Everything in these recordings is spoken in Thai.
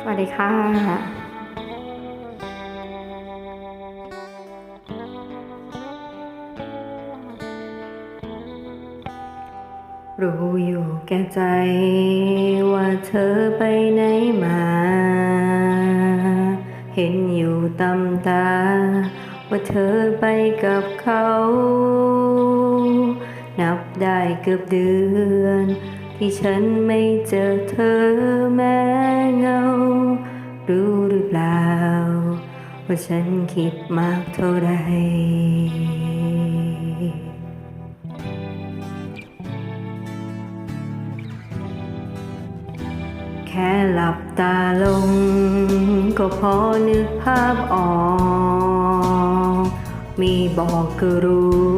สวัสดีค่ะรู้อยู่แก่ใจว่าเธอไปไหนมา เห็นอยู่ตำตา ว่าเธอไปกับเขา นับได้เกือบเดือน ที่ฉันไม่เจอเธอแม้ ว่าฉันคิดมากเท่าไรแค่หลับตาลง ก็พอนึกภาพออก มีบอกก็รู้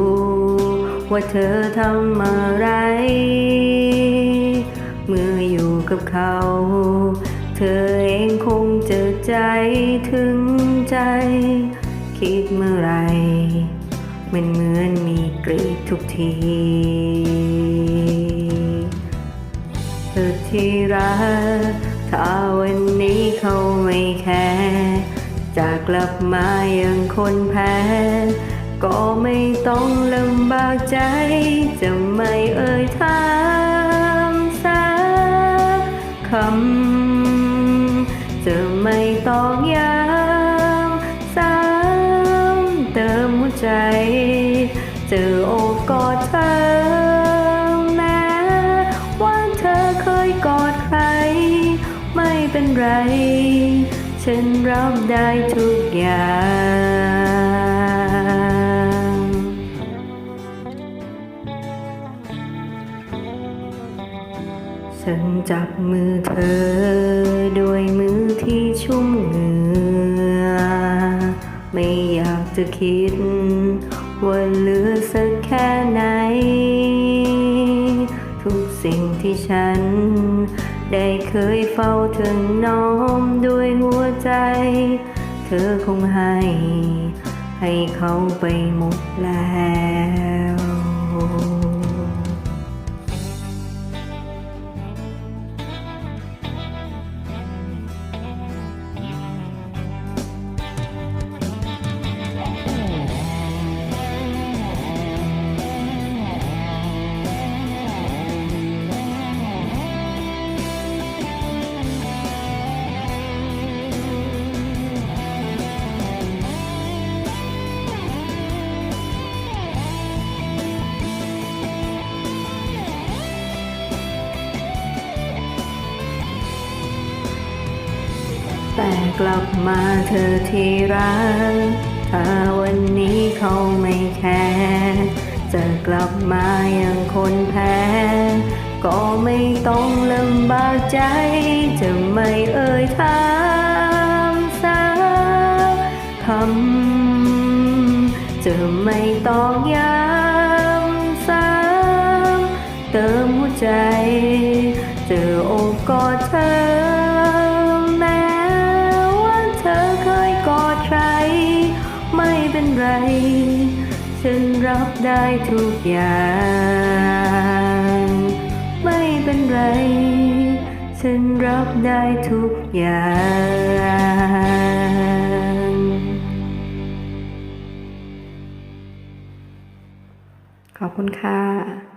ว่าเธอทำอะไร เมื่ออยู่กับเขา เธอ องคงจะใจถึงใจ คิดเมื่อไร มันเหมือนมีกรีดทุกทีเธอที่รักถ้าวันนี้เขาไม่แคร์จากกลับมาอย่างคนแพ้ ก็ไม่ต้องลำบากใจ จะไม่เอ่ยถา องยามสามเติมหัวใจ เจอโอบกอดเธอแม้ว่าเธอเคยกอดใคร ไม่เป็นไร ฉันรับได้ทุกอย่าง ฉันจับมือเธอ ด้วยมือที่ชุ่มเหงื่อ ไม่อยากจะคิด ว่าเหลือสักแค่ไหน ทุกสิ่งที่ฉัน ได้เคยเฝ้าถึงน้อมด้วยหัวใจ เธอคงให้ ให้เขาไปหมดแล้ว กลับมาเธอที่รัก ถ้าวันนี้เขาไม่แคร์จะกลับมาอย่างคนแพ้ ก็ไม่ต้องลำบากใจ จะไม่เอ่ยถามสักคำจะไม่ต้องย้ำซ้ำเติมหัวใจ ไม่เป็นไร ฉันรับได้ทุกอย่าง ไม่เป็นไร ฉันรับได้ทุกอย่างขอบคุณค่ะ